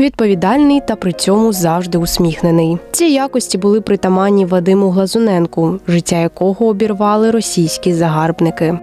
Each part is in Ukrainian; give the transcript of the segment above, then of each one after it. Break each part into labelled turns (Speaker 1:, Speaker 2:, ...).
Speaker 1: відповідальний та при цьому завжди усміхнений. Ці якості були притаманні Вадиму Глазуненку, життя якого обірвали російські загарбники.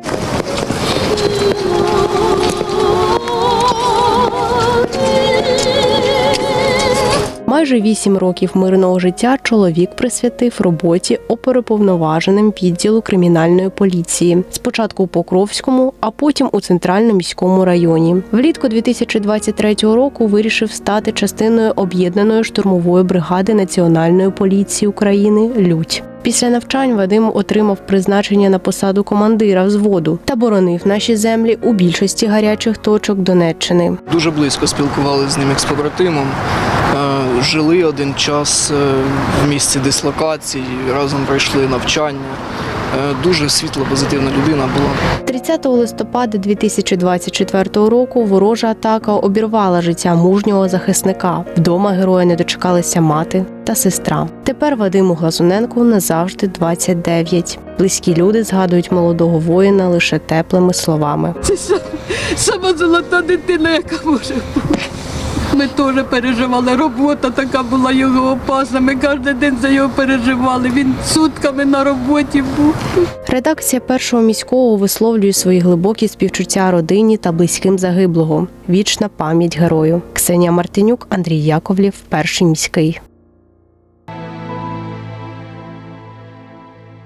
Speaker 1: Майже вісім років мирного життя чоловік присвятив роботі оперуповноваженим відділу кримінальної поліції. Спочатку у Покровському, а потім у центральному міському районі. Влітку 2023 року вирішив стати частиною об'єднаної штурмової бригади Національної поліції України Лють. Після навчань Вадим отримав призначення на посаду командира взводу та боронив наші землі у більшості гарячих точок Донеччини.
Speaker 2: Дуже близько спілкувалися з ним як з побратимом. Е, Жили один час е, в місці дислокації, разом пройшли навчання. Е, Дуже світла, позитивна людина була.
Speaker 1: 30 листопада 2024 року ворожа атака обірвала життя мужнього захисника. Вдома героя не дочекалися мати та сестра. Тепер Вадиму Глазуненку назавжди 29. Близькі люди згадують молодого воїна лише теплими словами.
Speaker 3: Це сама золота дитина, яка може бути. Ми теж переживали. Робота така була його опасна. Ми кожен день за його переживали. Він сутками на роботі був.
Speaker 1: Редакція першого міського висловлює свої глибокі співчуття родині та близьким загиблого. Вічна пам'ять герою. Ксенія Мартинюк, Андрій Яковлів, перший міський.